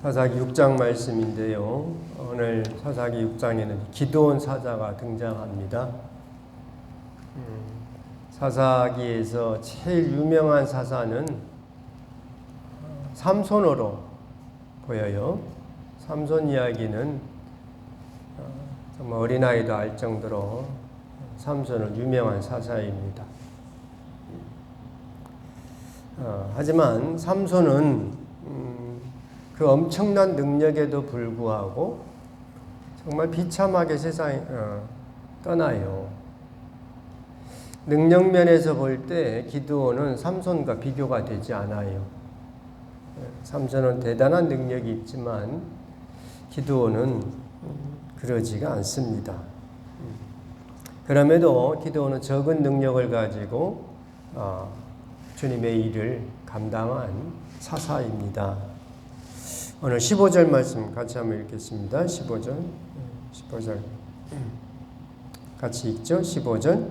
사사기 6장 말씀인데요. 오늘 사사기 6장에는 기도원 사자가 등장합니다. 음, 사사기에서 제일 유명한 사사는 삼손으로 보여요. 삼손 이야기는 어, 정말 어린아이도 알 정도로 삼손은 유명한 사사입니다. 어, 하지만 삼손은 음, 그 엄청난 능력에도 불구하고 정말 비참하게 세상에 어, 떠나요. 능력 면에서 볼 때 기드온은 삼손과 비교가 되지 않아요. 예, 삼손은 대단한 능력이 있지만 기드온은 음, 그러지가 않습니다. 음. 그럼에도 기드온은 적은 능력을 가지고 어, 주님의 일을 감당한 사사입니다. 오늘 15절 말씀 같이 한번 읽겠습니다. 15절. 15절. 같이 읽죠. 15절.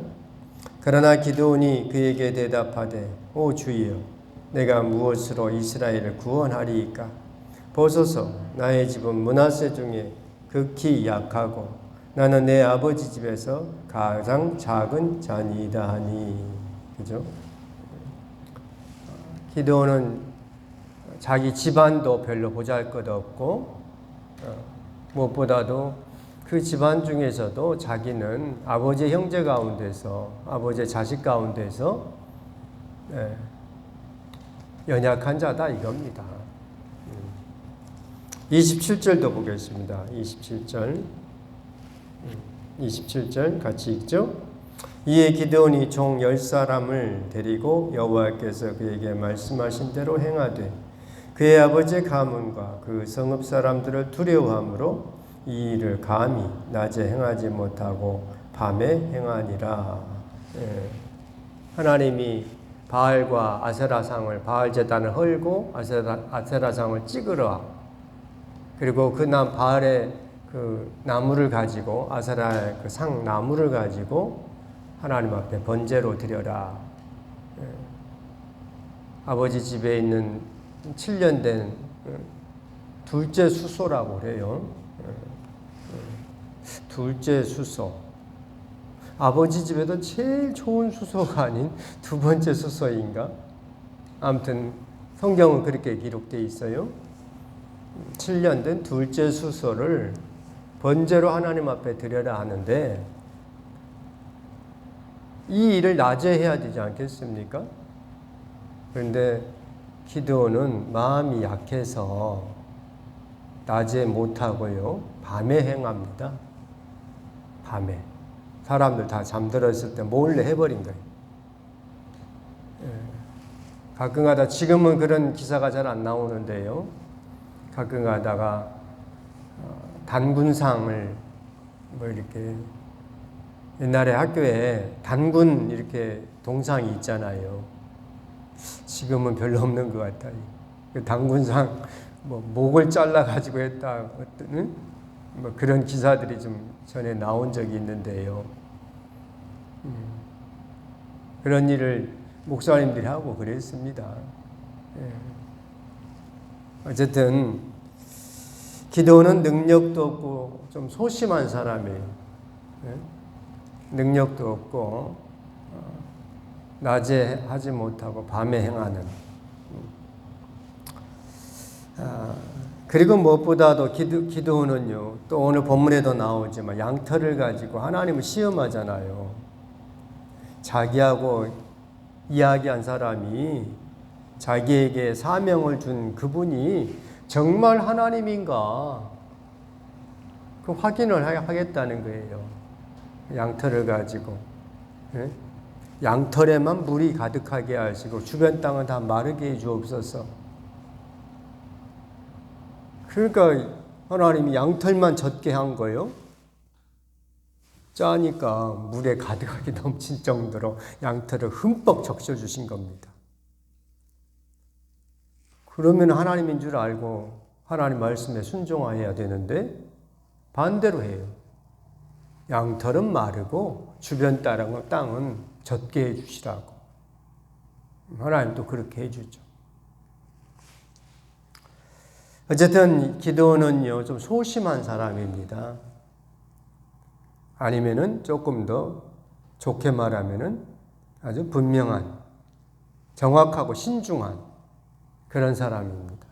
그러나 기도온이 그에게 대답하되 오 주여 내가 무엇으로 이스라엘을 구원하리이까 보소서 나의 집은 문하세 중에 극히 약하고 나는 내 아버지 집에서 가장 작은 자니이다 하니 그죠? 기도는 자기 집안도 별로 보잘것없고 어, 무엇보다도 그 집안 중에서도 자기는 아버지 형제 가운데서 아버지 자식 가운데서 예, 연약한 자다 이겁니다. 27절도 음. 보겠습니다. 27절. 27절 음, 같이 읽죠. 이에 기드온이 종열 사람을 데리고 여호와께서 그에게 말씀하신 대로 행하되 그의 아버지 가문과 그 성읍 사람들을 두려워함으로 이 일을 감히 낮에 행하지 못하고 밤에 행하니라. 예. 하나님이 바알과 아세라상을 바알 제단을 헐고 아세라 아세라상을 찍으라. 그리고 그 남 바알의 그 나무를 가지고 아세라의 그 상 나무를 가지고 하나님 앞에 번제로 드려라. 예. 아버지 집에 있는 7년 된 예, 둘째 수소라고 그래요. 예. 둘째 수소. 아버지 집에도 제일 좋은 수소가 아닌 두 번째 수소인가? 아무튼 성경은 그렇게 기록되어 있어요. 7년 된 둘째 수소를 번제로 하나님 앞에 드려라 하는데 이 일을 낮에 해야 되지 않겠습니까? 그런데 기도는 마음이 약해서 낮에 못하고요. 밤에 행합니다. 밤에. 사람들 다 잠들었을 때 몰래 해버린 거예요. 예. 가끔 가다 지금은 그런 기사가 잘 안 나오는데요. 가끔 가다가 어, 단군상을 뭐 이렇게 옛날에 학교에 단군 이렇게 동상이 있잖아요. 지금은 별로 없는 것. 그 단군상 뭐 목을 잘라 가지고 했다 어떤 뭐 그런 기사들이 좀 전에 나온 적이 있는데요. 음, 그런 일을 목사님들이 하고 그랬습니다. 예. 어쨌든 기도는 능력도 없고 좀 소심한 사람이에요. 예? 능력도 없고 어, 낮에 하지 못하고 밤에 행하는 아, 그리고 무엇보다도 기도, 기도는요 또 오늘 본문에도 나오지만 양털을 가지고 하나님을 시험하잖아요 자기하고 이야기한 사람이 자기에게 사명을 준 그분이 정말 하나님인가 그 확인을 하겠다는 거예요. 양털을 가지고 예? 양털에만 물이 가득하게 하시고 주변 땅은 다 마르게 해 주옵소서. 그러니까 하나님이 양털만 젖게 한 거예요. 짜니까 물에 가득하게 넘친 정도로 양털을 흠뻑 적셔 주신 겁니다. 그러면 하나님인 줄 알고 하나님 말씀에 순종해야 되는데 반대로 해요. 양털은 마르고 주변 땅은 젖게 해주시라고. 하나님도 그렇게 해주죠. 어쨌든 기도는요 좀 소심한 사람입니다. 아니면은 조금 더 좋게 말하면은 아주 분명한, 정확하고 신중한 그런 사람입니다.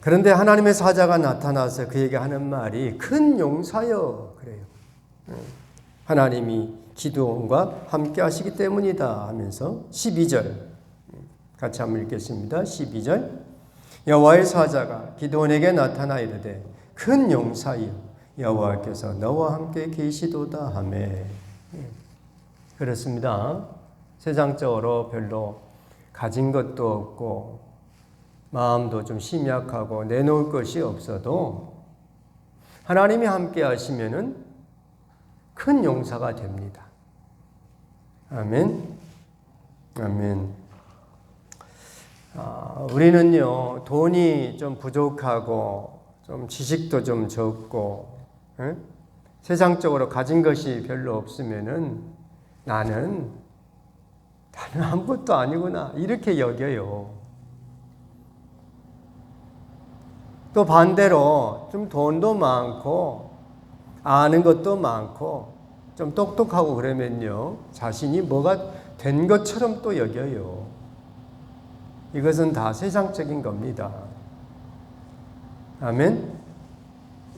그런데 하나님의 사자가 나타나서 그에게 하는 말이 큰 용사여 그래요. 하나님이 기도원과 함께 하시기 때문이다 하면서 12절 같이 한번 읽겠습니다. 12절 여호와의 사자가 기도원에게 나타나 이르되 큰 용사여 여호와께서 너와 함께 계시도다 하매 그렇습니다. 세상적으로 별로 가진 것도 없고 마음도 좀 심약하고 내놓을 것이 없어도 하나님이 함께 하시면은 큰 용사가 됩니다. 아멘. 아멘. 아, 우리는요, 돈이 좀 부족하고, 좀 지식도 좀 적고, 에? 세상적으로 가진 것이 별로 없으면은 나는, 나는 아무것도 아니구나. 이렇게 여겨요. 또 반대로 좀 돈도 많고 아는 것도 많고 좀 똑똑하고 그러면요 자신이 뭐가 된 것처럼 또 여겨요. 이것은 다 세상적인 겁니다. 아멘.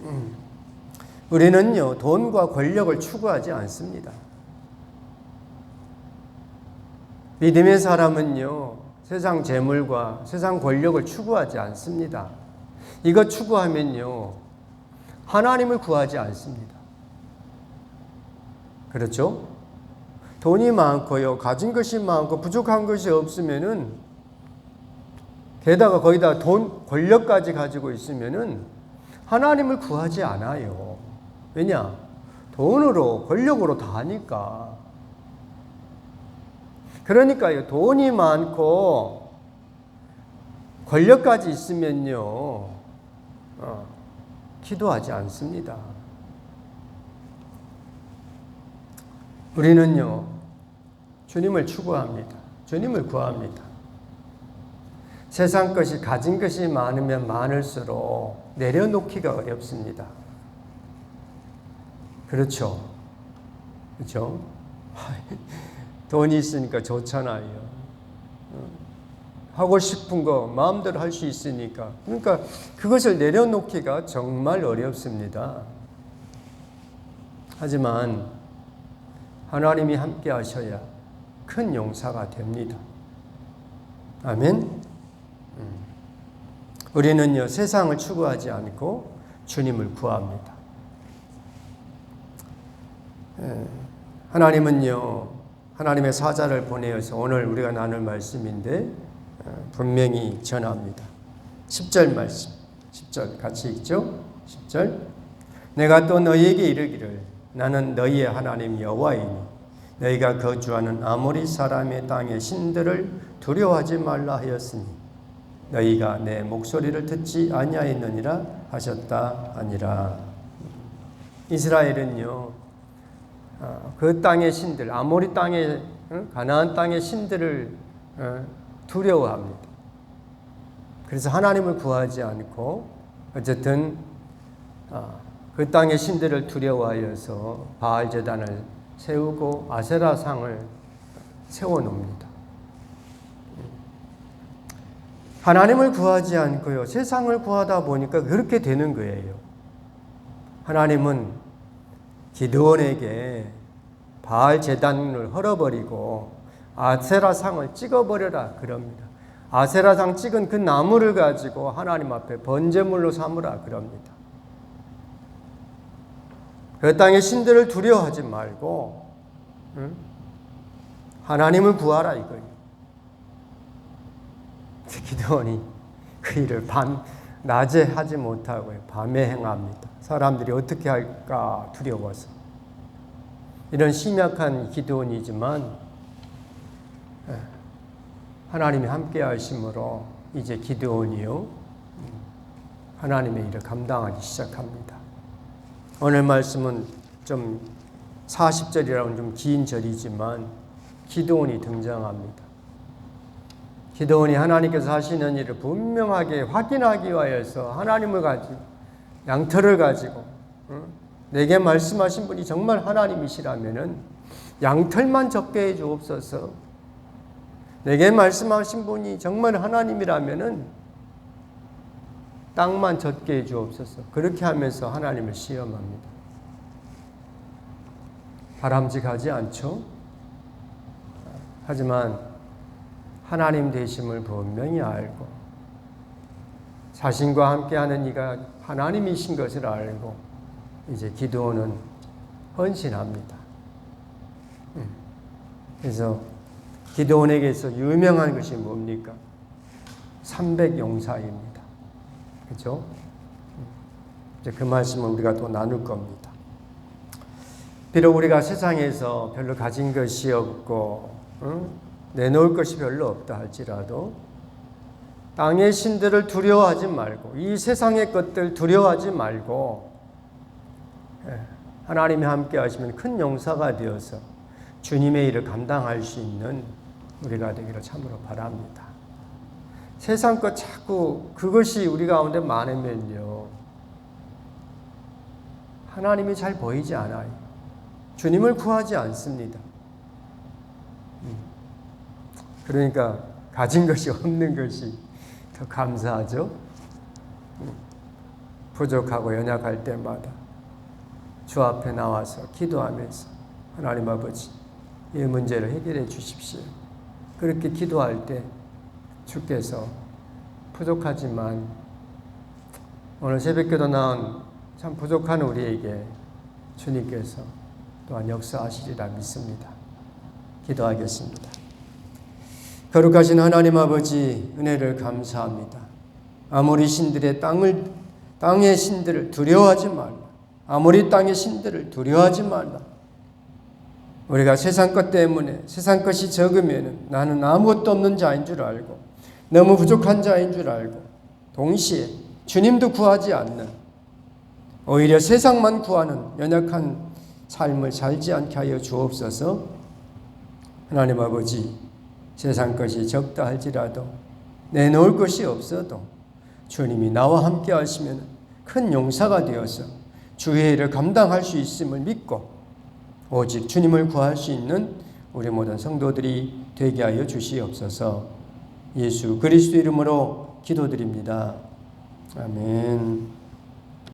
음. 우리는요 돈과 권력을 추구하지 않습니다. 믿음의 사람은요 세상 재물과 세상 권력을 추구하지 않습니다. 이거 추구하면요. 하나님을 구하지 않습니다. 그렇죠? 돈이 많고요. 가진 것이 많고 부족한 것이 없으면은 게다가 거기다 돈, 권력까지 가지고 있으면은 하나님을 구하지 않아요. 왜냐? 돈으로, 권력으로 다 하니까. 그러니까요, 돈이 많고 권력까지 있으면요, 어, 기도하지 않습니다. 우리는요, 주님을 추구합니다. 주님을 구합니다. 세상 것이 가진 것이 많으면 많을수록 내려놓기가 어렵습니다. 그렇죠. 그렇죠. 돈이 있으니까 좋잖아요. 하고 싶은 거 마음대로 할 수 있으니까. 그러니까 그것을 내려놓기가 정말 어렵습니다. 하지만 하나님이 함께 하셔야 큰 용사가 됩니다. 아멘. 음. 우리는요, 세상을 추구하지 않고 주님을 구합니다. 예. 하나님은요, 하나님의 사자를 보내어서 오늘 우리가 나눌 말씀인데, 분명히 전합니다. 10절 말씀. 10절 같이 읽죠? 10절. 내가 또 너희에게 이르기를 나는 너희의 하나님 여호와이니 너희가 거주하는 아모리 사람의 땅의 신들을 두려워하지 말라 하였으니 너희가 내 목소리를 듣지 아니하였느니라 하셨다 아니라 이스라엘은요 어, 그 땅의 신들 아모리 땅의 가나안 땅의 신들을 어, 두려워합니다. 그래서 하나님을 구하지 않고 어쨌든 아, 그 땅의 신들을 두려워하여서 바알 제단을 세우고 아세라 상을 세워 놓습니다. 하나님을 구하지 않고요. 세상을 구하다 보니까 그렇게 되는 거예요. 하나님은 기드온에게 바알 제단을 헐어버리고 아세라상을 찍어버려라 그럽니다. 아세라상 찍은 그 나무를 가지고 하나님 앞에 번제물로 삼으라 그럽니다. 그 땅의 신들을 두려워하지 말고 응? 하나님을 구하라 이거예요. 기도원이 그 일을 밤 낮에 하지 못하고 밤에 행합니다. 사람들이 어떻게 할까 두려워서 이런 심약한 기도원이지만 하나님이 함께 하심으로 이제 기도원이요 하나님의 일을 감당하기 시작합니다. 오늘 말씀은 좀 40절이라고는 좀 긴 절이지만 기도원이 등장합니다. 기도원이 하나님께서 하시는 일을 분명하게 확인하기 위하여서 하나님을 가지고 양털을 가지고 응? 내게 말씀하신 분이 정말 하나님이시라면은 양털만 적게 해 주옵소서. 내게 말씀하신 분이 정말 하나님이라면은 땅만 적게 해 주옵소서. 그렇게 하면서 하나님을 시험합니다. 바람직하지 않죠? 하지만 하나님 되심을 분명히 알고 자신과 함께하는 이가 하나님이신 것을 알고 이제 기도는 헌신합니다. 음. 그래서 기도원에게서 유명한 것이 뭡니까? 300용사입니다. 그죠? 이제 그 말씀을 우리가 또 나눌 겁니다. 비록 우리가 세상에서 별로 가진 것이 없고, 응? 내놓을 것이 별로 없다 할지라도, 땅의 신들을 두려워하지 말고, 이 세상의 것들 두려워하지 말고, 예, 하나님이 함께 하시면 큰 용사가 되어서 주님의 일을 감당할 수 있는 우리가 되기를 참으로 바랍니다. 세상 것 자꾸 그것이 우리 가운데 많으면요. 하나님이 잘 보이지 않아요. 주님을 구하지 않습니다. 음. 그러니까 가진 것이 없는 것이 더 감사하죠. 음. 부족하고 연약할 때마다 주 앞에 나와서 기도하면서 하나님 아버지 이 문제를 해결해 주십시오. 그렇게 기도할 때 주께서 부족하지만 오늘 새벽기도 나온 참 부족한 우리에게 주님께서 또한 역사하시리라 믿습니다. 기도하겠습니다. 거룩하신 하나님 아버지 은혜를 감사합니다. 아무리 신들의 땅을 땅의 신들을 두려워하지 말라. 아무리 땅의 신들을 두려워하지 말라. 우리가 세상 것 때문에 세상 것이 적으면 나는 아무것도 없는 자인 줄 알고 너무 부족한 자인 줄 알고 동시에 주님도 구하지 않는 오히려 세상만 구하는 연약한 삶을 살지 않게 하여 주옵소서. 하나님 아버지 세상 것이 적다 할지라도 내놓을 것이 없어도 주님이 나와 함께 하시면 큰 용사가 되어서 주의 일을 감당할 수 있음을 믿고 오직 주님을 구할 수 있는 우리 모든 성도들이 되게 하여 주시옵소서. 예수 그리스도 이름으로 기도드립니다. 아멘.